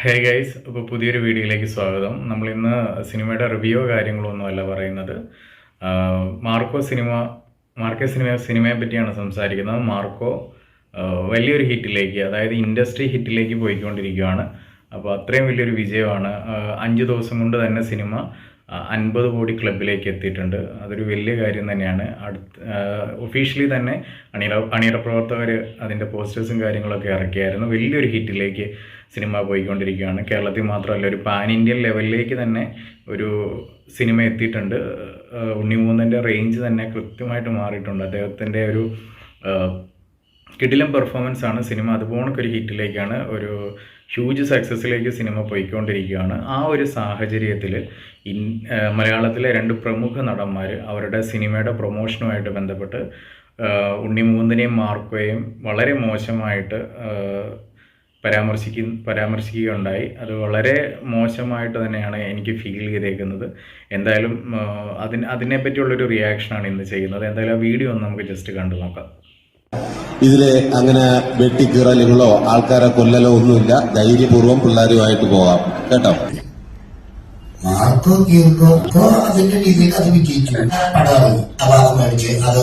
Hey guys അപ്പോൾ പുതിയൊരു വീഡിയോയിലേക്ക് സ്വാഗതം. നമ്മൾ ഇന്ന് സിനിമയുടെ റിവ്യൂ കാര്യങ്ങളൊന്നുമല്ല പറയുന്നത്. മാർക്കോ സിനിമ മാർക്കോ സിനിമ സിനിമയെ പറ്റിയാണ് സംസാരിക്കുന്നത്. മാർക്കോ വലിയൊരു ഹിറ്റിലേക്ക് അതായത് ഇൻഡസ്ട്രി ഹിറ്റിലേക്ക് പോയിക്കൊണ്ടിരിക്കുകയാണ്. അപ്പോൾ അത്രയും വലിയൊരു വിജയമാണ്. അഞ്ച് ദിവസം കൊണ്ട് തന്നെ സിനിമ അൻപത് കോടി ക്ലബിലേക്ക് എത്തിയിട്ടുണ്ട്. അതൊരു വലിയ കാര്യം തന്നെയാണ്. അടുത്ത് ഒഫീഷ്യലി തന്നെ അണിയറ അണിയറ പ്രവർത്തകർ അതിന്റെ പോസ്റ്റേഴ്സും കാര്യങ്ങളൊക്കെ ഇറക്കിയായിരുന്നു. വലിയൊരു ഹിറ്റിലേക്ക് സിനിമ പോയിക്കൊണ്ടിരിക്കുകയാണ്. കേരളത്തിൽ മാത്രമല്ല ഒരു പാൻ ഇന്ത്യൻ ലെവലിലേക്ക് തന്നെ ഒരു സിനിമ എത്തിയിട്ടുണ്ട്. ഉണ്ണിമൂന്നന്റെ റേഞ്ച് തന്നെ കൃത്യമായിട്ട് മാറിയിട്ടുണ്ട്. അദ്ദേഹത്തിന്റെ ഒരു കിടിലം പെർഫോമൻസ് ആണ് സിനിമ. അതുപോലൊക്കെ ഒരു ഹിറ്റിലേക്കാണ് ഒരു ഹ്യൂജ് സക്സസ്സിലേക്ക് സിനിമ പോയിക്കൊണ്ടിരിക്കുകയാണ്. ആ ഒരു സാഹചര്യത്തിൽ ഇൻ മലയാളത്തിലെ രണ്ട് പ്രമുഖ നടന്മാർ അവരുടെ സിനിമയുടെ പ്രൊമോഷനുമായിട്ട് ബന്ധപ്പെട്ട് ഉണ്ണി ഉണ്ണിമൂന്നിനെയും മാർക്കോയെയും വളരെ മോശമായിട്ട് പരാമർശിക്ക പരാമർശിക്കുകയുണ്ടായി. അത് വളരെ മോശമായിട്ട് തന്നെയാണ് എനിക്ക് ഫീൽ ചെയ്തേക്കുന്നത്. എന്തായാലും അതിന് അതിനെപ്പറ്റിയുള്ളൊരു റിയാക്ഷനാണ് ഇന്ന് ചെയ്യുന്നത്. എന്തായാലും ആ വീഡിയോ ഒന്ന് നമുക്ക് ജസ്റ്റ് കണ്ടു നോക്കാം. ഇതിൽ അങ്ങനെ വെട്ടിക്കീറലുകളോ ആൾക്കാരെ കൊല്ലലോ ഒന്നുമില്ല. ധൈര്യപൂർവം പിള്ളേരുമായിട്ട് പോകാം. കേട്ടോ? മാർക്കോ കീർക്കോ അതിന്റെ രീതിയിൽ അത് വിജയിച്ചു മേടിച്ച് അത്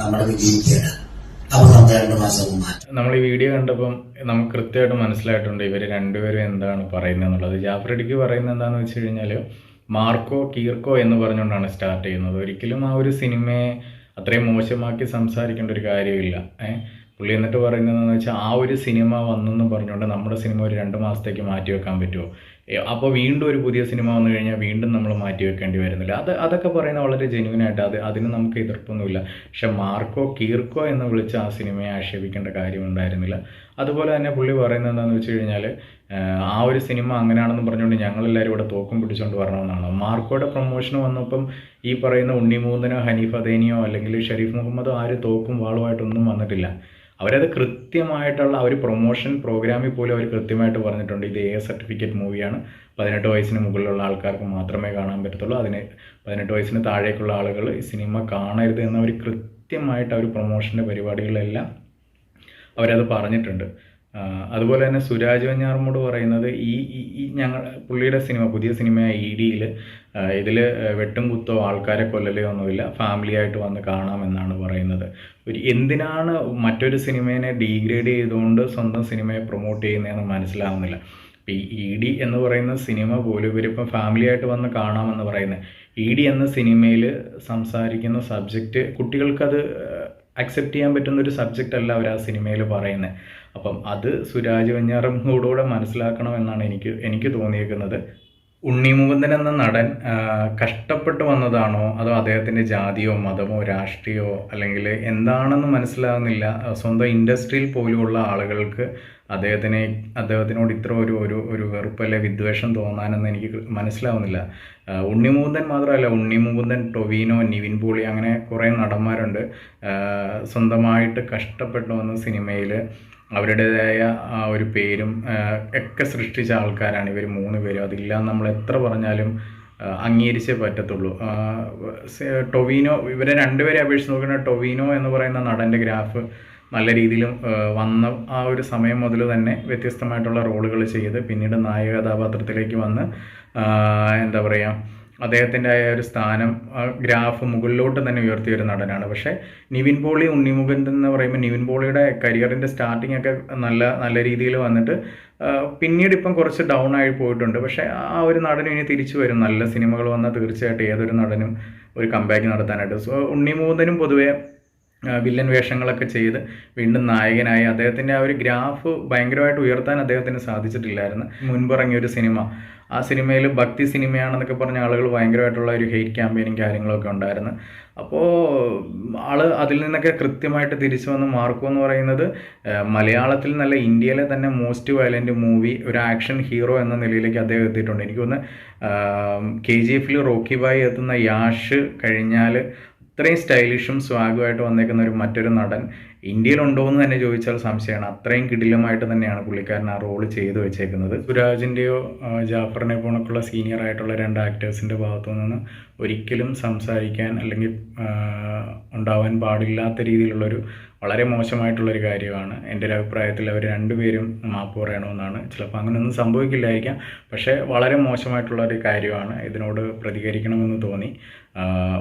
നമ്മുടെ വിജയിക്കുകയാണ്. നമ്മൾ ഈ വീഡിയോ കണ്ടപ്പം നമുക്ക് കൃത്യമായിട്ട് മനസ്സിലായിട്ടുണ്ട് ഇവർ രണ്ടുപേരും എന്താണ് പറയുന്നത് എന്നുള്ളത്. ജാഫ്രഡിക്ക് പറയുന്നത് എന്താണെന്ന് വെച്ച് കഴിഞ്ഞാൽ മാർക്കോ കീർക്കോ എന്ന് പറഞ്ഞുകൊണ്ടാണ് സ്റ്റാർട്ട് ചെയ്യുന്നത്. ഒരിക്കലും ആ ഒരു സിനിമയെ അത്രയും മോശമാക്കി സംസാരിക്കേണ്ട ഒരു കാര്യമില്ല. ഏഹ് പുള്ളി എന്നിട്ട് പറയുന്നതെന്ന് വെച്ചാൽ ആ ഒരു സിനിമ വന്നെന്ന് പറഞ്ഞുകൊണ്ട് നമ്മുടെ സിനിമ ഒരു രണ്ട് മാസത്തേക്ക് മാറ്റി വെക്കാൻ പറ്റുമോ അപ്പോൾ വീണ്ടും ഒരു പുതിയ സിനിമ വന്നു കഴിഞ്ഞാൽ വീണ്ടും നമ്മൾ മാറ്റി വെക്കേണ്ടി വരുന്നില്ല. അത് അതൊക്കെ പറയുന്നത് വളരെ ജെന്യൂൻ ആയിട്ട് അത് അതിന് നമുക്ക് എതിർപ്പൊന്നുമില്ല. പക്ഷെ മാർക്കോ കീർക്കോ എന്ന് വിളിച്ച് ആ സിനിമയെ ആക്ഷേപിക്കേണ്ട കാര്യമുണ്ടായിരുന്നില്ല. അതുപോലെ തന്നെ പുള്ളി പറയുന്നത് എന്താണെന്ന് വെച്ച് കഴിഞ്ഞാൽ ആ ഒരു സിനിമ അങ്ങനെയാണെന്ന് പറഞ്ഞുകൊണ്ട് ഞങ്ങളെല്ലാവരും ഇവിടെ തോക്കും പിടിച്ചുകൊണ്ട് വരണമെന്നാണ് മാർക്കോയുടെ പ്രൊമോഷൻ വന്നപ്പം ഈ പറയുന്ന ഉണ്ണിമൂന്നനോ ഹനീഫ് അദേനിയോ അല്ലെങ്കിൽ ഷരീഫ് മുഹമ്മദോ ആരും തോക്കും വാളുമായിട്ടൊന്നും വന്നിട്ടില്ല. അവരത് കൃത്യമായിട്ടുള്ള ഒരു പ്രൊമോഷൻ പ്രോഗ്രാമിൽ പോലും അവർ കൃത്യമായിട്ട് പറഞ്ഞിട്ടുണ്ട്. ഇത് എ സർട്ടിഫിക്കറ്റ് മൂവിയാണ് പതിനെട്ട് വയസ്സിന് മുകളിലുള്ള ആൾക്കാർക്ക് മാത്രമേ കാണാൻ പറ്റത്തുള്ളൂ. അതിന് പതിനെട്ട് വയസ്സിന് താഴേക്കുള്ള ആളുകൾ ഈ സിനിമ കാണരുത് എന്ന് അവർ കൃത്യമായിട്ട് അവർ പ്രൊമോഷന്റെ പരിപാടികളെല്ലാം അവരത് പറഞ്ഞിട്ടുണ്ട്. അതുപോലെ തന്നെ സുരാജ് വെഞ്ഞാറമ്മൂട് പറയുന്നത് ഈ ഈ- ഞങ്ങൾ പുള്ളിയുടെ സിനിമ പുതിയ സിനിമയായ ഇ ഡിയിൽ ഇതിൽ വെട്ടും കുത്തോ ആൾക്കാരെ കൊല്ലലോ ഒന്നുമില്ല. ഫാമിലി ആയിട്ട് വന്ന് കാണാമെന്നാണ് പറയുന്നത്. ഒരു എന്തിനാണ് മറ്റൊരു സിനിമേനെ ഡീഗ്രേഡ് ചെയ്തുകൊണ്ട് സ്വന്തം സിനിമയെ പ്രൊമോട്ട് ചെയ്യുന്നതെന്ന് മനസ്സിലാവുന്നില്ല. ഈ ഇ ഡി എന്ന് പറയുന്ന സിനിമ പോലും ഇവരിപ്പം ഫാമിലി ആയിട്ട് വന്ന് കാണാമെന്ന് പറയുന്നത്. ഇ ഡി എന്ന സിനിമയിൽ സംസാരിക്കുന്ന സബ്ജക്റ്റ് കുട്ടികൾക്കത് അക്സെപ്റ്റ് ചെയ്യാൻ പറ്റുന്ന ഒരു സബ്ജക്റ്റ് അല്ല അവർ ആ സിനിമയിൽ പറയുന്നത്. അപ്പം അത് സുരാജ് വെഞ്ഞാറമ്മൂടൂടെ മനസ്സിലാക്കണമെന്നാണ് എനിക്ക് എനിക്ക് തോന്നിയേക്കുന്നത്. ഉണ്ണി മുകുന്ദൻ എന്ന നടൻ കഷ്ടപ്പെട്ട് വന്നതാണോ? അതോ അദ്ദേഹത്തിന്റെ ജാതിയോ മതമോ രാഷ്ട്രീയമോ അല്ലെങ്കിൽ എന്താണെന്ന് മനസ്സിലാകുന്നില്ല? സ്വന്തം ഇൻഡസ്ട്രിയിൽ പോലുമുള്ള ആളുകൾക്ക് അദ്ദേഹത്തിനെ അദ്ദേഹത്തിനോട് ഇത്ര ഒരു ഒരു ഒരു വെറുപ്പ് അല്ലെ വിദ്വേഷം തോന്നാനെന്ന് എനിക്ക് മനസ്സിലാവുന്നില്ല. ഉണ്ണി ഉണ്ണിമുകുന്ദൻ മാത്രമല്ല ഉണ്ണിമുകുന്ദൻ ടൊവീനോ നിവിൻ പോളി അങ്ങനെ കുറേ നടന്മാരുണ്ട്. സ്വന്തമായിട്ട് കഷ്ടപ്പെട്ടു വന്ന സിനിമയിൽ അവരുടേതായ ആ ഒരു പേരും ഒക്കെ സൃഷ്ടിച്ച ആൾക്കാരാണ് ഇവർ മൂന്ന് പേരും. അതില്ല നമ്മൾ എത്ര പറഞ്ഞാലും അംഗീകരിച്ചേ പറ്റത്തുള്ളൂ. ടൊവിനോ ഇവരെ രണ്ടുപേരെ അപേക്ഷിച്ച് നോക്കുന്ന ടൊവിനോ എന്ന് പറയുന്ന നടന്റെ ഗ്രാഫ് നല്ല രീതിയിലും വന്ന ആ ഒരു സമയം മുതൽ തന്നെ വ്യത്യസ്തമായിട്ടുള്ള റോളുകൾ ചെയ്ത് പിന്നീട് നായക കഥാപാത്രത്തിലേക്ക് വന്ന് എന്താ പറയുക അദ്ദേഹത്തിന്റെ ആ ഒരു സ്ഥാനം ഗ്രാഫ് മുകളിലോട്ട് തന്നെ ഉയർത്തിയ ഒരു നടനാണ്. പക്ഷേ നിവിൻ പോളി ഉണ്ണിമുഖൻ എന്ന് പറയുമ്പോൾ നിവിൻ പോളിയുടെ കരിയറിന്റെ സ്റ്റാർട്ടിംഗ് ഒക്കെ നല്ല നല്ല രീതിയിൽ വന്നിട്ട് പിന്നീട് ഇപ്പം കുറച്ച് ഡൗൺ ആയി പോയിട്ടുണ്ട്. പക്ഷേ ആ ഒരു നടനും ഇനി തിരിച്ചു വരും. നല്ല സിനിമകൾ വന്നാൽ തീർച്ചയായിട്ടും ഏതൊരു നടനും ഒരു കമ്പാക്ക് നടത്താനായിട്ട്. സോ ഉണ്ണിമൂന്നനും പൊതുവേ വില്ലൻ വേഷങ്ങളൊക്കെ ചെയ്ത് വീണ്ടും നായകനായി. അദ്ദേഹത്തിന്റെ ആ ഒരു ഗ്രാഫ് ഭയങ്കരമായിട്ട് ഉയർത്താൻ അദ്ദേഹത്തിന് സാധിച്ചിട്ടില്ലായിരുന്നു. മുൻപിറങ്ങിയ ഒരു സിനിമ. ആ സിനിമയിൽ ഭക്തി സിനിമയാണെന്നൊക്കെ പറഞ്ഞ ആളുകൾ ഭയങ്കരമായിട്ടുള്ള ഒരു ഹെയ്റ്റ് ക്യാമ്പയിനും കാര്യങ്ങളൊക്കെ ഉണ്ടായിരുന്നു. അപ്പോൾ ആൾ അതിൽ നിന്നൊക്കെ കൃത്യമായിട്ട് തിരിച്ചു വന്ന് മാർക്കോ എന്ന് പറയുന്നത് മലയാളത്തിൽ നല്ല ഇന്ത്യയിലെ തന്നെ മോസ്റ്റ് വയലന്റ് മൂവി ഒരു ആക്ഷൻ ഹീറോ എന്ന നിലയിലേക്ക് അദ്ദേഹം എത്തിയിട്ടുണ്ട്. എനിക്ക് കെ ജി എഫിൽ റോക്കി ബായി എത്തുന്ന യാഷ് കഴിഞ്ഞാൽ ഇത്രയും സ്റ്റൈലിഷും സ്വാഗുമായിട്ട് വന്നേക്കുന്ന ഒരു മറ്റൊരു നടൻ ഇന്ത്യയിലുണ്ടോ എന്ന് തന്നെ ചോദിച്ചാൽ സംശയമാണ്. അത്രയും കിടിലമായിട്ട് തന്നെയാണ് പുള്ളിക്കാരൻ ആ റോൾ ചെയ്തു വെച്ചേക്കുന്നത്. സുരാജിന്റെയോ ജാഫറിനെ പോണക്കുള്ള സീനിയർ ആയിട്ടുള്ള രണ്ട് ആക്ടേഴ്സിന്റെ ഭാഗത്തു നിന്ന് ഒരിക്കലും സംസാരിക്കാൻ അല്ലെങ്കിൽ ഉണ്ടാവാൻ പാടില്ലാത്ത രീതിയിലുള്ളൊരു വളരെ മോശമായിട്ടുള്ളൊരു കാര്യമാണ്. എന്റെ ഒരു അഭിപ്രായത്തിൽ അവർ രണ്ടുപേരും മാപ്പ് പറയണമെന്നാണ്. ചിലപ്പോൾ അങ്ങനെയൊന്നും സംഭവിക്കില്ലായിരിക്കാം. പക്ഷേ വളരെ മോശമായിട്ടുള്ള ഒരു കാര്യമാണ്. ഇതിനോട് പ്രതികരിക്കണമെന്ന് തോന്നി.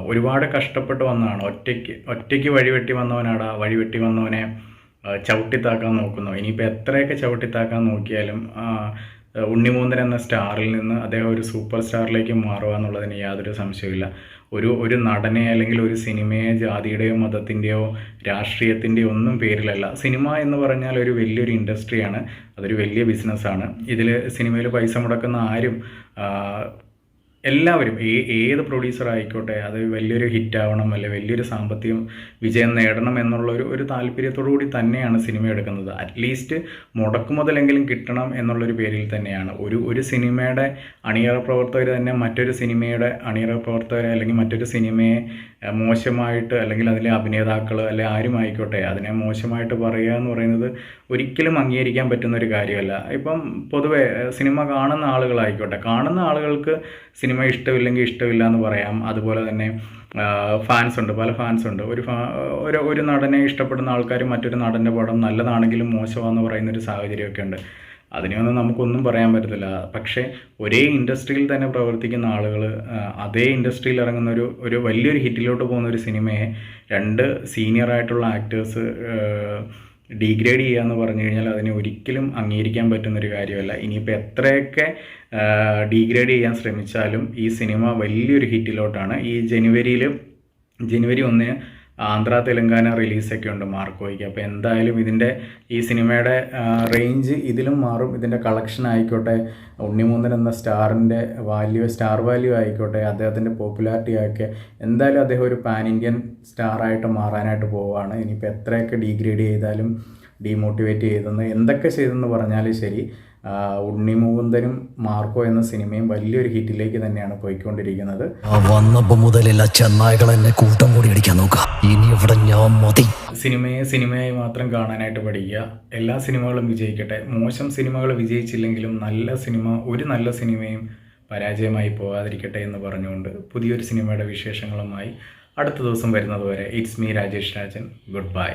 ഒരുപാട് കഷ്ടപ്പെട്ട് വന്നതാണ് ഒറ്റയ്ക്ക് ഒറ്റയ്ക്ക് വഴിവെട്ടി വന്നവനാടാ വഴിവെട്ടി വന്നവനെ ചവിട്ടിത്താക്കാൻ നോക്കുന്നു. ഇനിയിപ്പോൾ എത്രയൊക്കെ ചവിട്ടിത്താക്കാൻ നോക്കിയാലും ഉണ്ണിമൂന്തൻ എന്ന സ്റ്റാറിൽ നിന്ന് അദ്ദേഹം ഒരു സൂപ്പർ സ്റ്റാറിലേക്ക് മാറുക എന്നുള്ളതിന് യാതൊരു സംശയമില്ല ഒരു ഒരു നടനെ അല്ലെങ്കിൽ ഒരു സിനിമയെ ജാതിയുടെയോ മതത്തിന്റെയോ രാഷ്ട്രീയത്തിന്റെയോ ഒന്നും പേരിലല്ല. സിനിമ എന്ന് പറഞ്ഞാൽ ഒരു വലിയൊരു ഇൻഡസ്ട്രിയാണ്. അതൊരു വലിയ ബിസിനസ്സാണ്. ഇതിൽ സിനിമയിൽ പൈസ മുടക്കുന്ന ആരും എല്ലാവരും ഏത് പ്രൊഡ്യൂസർ ആയിക്കോട്ടെ അത് വലിയൊരു ഹിറ്റ് ആവണം അല്ലെ വലിയൊരു സാമ്പത്തിക വിജയം നേടണം എന്നുള്ള ഒരു ഒരു താല്പര്യത്തോടു കൂടി തന്നെയാണ് സിനിമ എടുക്കുന്നത്. അറ്റ്ലീസ്റ്റ് മുടക്കുമുതലെങ്കിലും കിട്ടണം എന്നുള്ളൊരു പേരിൽ തന്നെയാണ്. ഒരു ഒരു സിനിമയുടെ അണിയറ പ്രവർത്തകർ തന്നെ മറ്റൊരു സിനിമയുടെ അണിയറ പ്രവർത്തകരെ അല്ലെങ്കിൽ മറ്റൊരു സിനിമയെ മോശമായിട്ട് അല്ലെങ്കിൽ അതിലെ അഭിനേതാക്കൾ അല്ലെ ആരും ആയിക്കോട്ടെ അതിനെ മോശമായിട്ട് പറയുക എന്ന് പറയുന്നത് ഒരിക്കലും അംഗീകരിക്കാൻ പറ്റുന്ന ഒരു കാര്യമല്ല. ഇപ്പം പൊതുവെ സിനിമ കാണുന്ന ആളുകളായിക്കോട്ടെ കാണുന്ന ആളുകൾക്ക് സിനിമ ഇഷ്ടമില്ലെങ്കിൽ ഇഷ്ടമില്ല എന്ന് പറയാം. അതുപോലെ തന്നെ ഫാൻസ് ഉണ്ട്. പല ഫാൻസ് ഉണ്ട്. ഒരു ഒരു ഒരു നടനെ ഇഷ്ടപ്പെടുന്ന ആൾക്കാർ മറ്റൊരു നടന്റെ പടം നല്ലതാണെങ്കിലും മോശമാണെന്ന് പറയുന്ന ഒരു സാഹചര്യമൊക്കെ ഉണ്ട്. അതിനെയൊന്നും നമുക്കൊന്നും പറയാൻ പറ്റത്തില്ല. പക്ഷേ ഒരേ ഇൻഡസ്ട്രിയിൽ തന്നെ പ്രവർത്തിക്കുന്ന ആളുകൾ അതേ ഇൻഡസ്ട്രിയിൽ ഇറങ്ങുന്ന ഒരു ഒരു വലിയൊരു ഹിറ്റിലോട്ട് പോകുന്ന ഒരു സിനിമയെ രണ്ട് സീനിയർ ആയിട്ടുള്ള ആക്ടേഴ്സ് ഡീഗ്രേഡ് ചെയ്യുക എന്ന് പറഞ്ഞു കഴിഞ്ഞാൽ അതിനെ ഒരിക്കലും അംഗീകരിക്കാൻ പറ്റുന്ന ഒരു കാര്യമല്ല. ഇനിയിപ്പോൾ എത്രയൊക്കെ ഡീഗ്രേഡ് ചെയ്യാൻ ശ്രമിച്ചാലും ഈ സിനിമ വലിയൊരു ഹിറ്റിലോട്ടാണ്. ഈ ജനുവരിയിൽ ജനുവരി ഒന്നിന് ആന്ധ്ര തെലങ്കാന റിലീസൊക്കെ ഉണ്ട് മാർക്കോയ്ക്ക്. അപ്പോൾ എന്തായാലും ഇതിന്റെ ഈ സിനിമയുടെ റേഞ്ച് ഇതിലും മാറും. ഇതിന്റെ കളക്ഷൻ ആയിക്കോട്ടെ ഉണ്ണിമൂന്നൻ എന്ന സ്റ്റാറിന്റെ വാല്യൂ സ്റ്റാർ വാല്യൂ ആയിക്കോട്ടെ അദ്ദേഹത്തിന്റെ പോപ്പുലാരിറ്റി ആയിക്കെ എന്തായാലും അദ്ദേഹം ഒരു പാൻ ഇന്ത്യൻ സ്റ്റാറായിട്ട് മാറാനായിട്ട് പോവുകയാണ് ഇനിയിപ്പോൾ എത്രയൊക്കെ ഡീഗ്രേഡ് ചെയ്താലും ഡീമോട്ടിവേറ്റ് ചെയ്തെന്ന് എന്തൊക്കെ ചെയ്തെന്ന് പറഞ്ഞാൽ ശരി ഉണ്ണി മുകുന്ദനും മാർക്കോ എന്ന സിനിമയും വലിയൊരു ഹിറ്റിലേക്ക് തന്നെയാണ് പോയിക്കൊണ്ടിരിക്കുന്നത്. വന്നപ്പോ മുതൽ എല്ലാ ചെന്നായകൾ എന്നെ കൂട്ടം കൂടി അടിക്കാൻ നോക്കാം ഇനി ഇവിടെ ഞാൻ മതി? സിനിമയെ സിനിമയായി മാത്രം കാണാനായിട്ട് പഠിക്കുക. എല്ലാ സിനിമകളും വിജയിക്കട്ടെ. മോശം സിനിമകൾ വിജയിച്ചില്ലെങ്കിലും നല്ല സിനിമ ഒരു നല്ല സിനിമയും പരാജയമായി പോകാതിരിക്കട്ടെ എന്ന് പറഞ്ഞുകൊണ്ട് പുതിയൊരു സിനിമയുടെ വിശേഷങ്ങളുമായി അടുത്ത ദിവസം വരുന്നതുവരെ it's me Rajesh Rajan good bye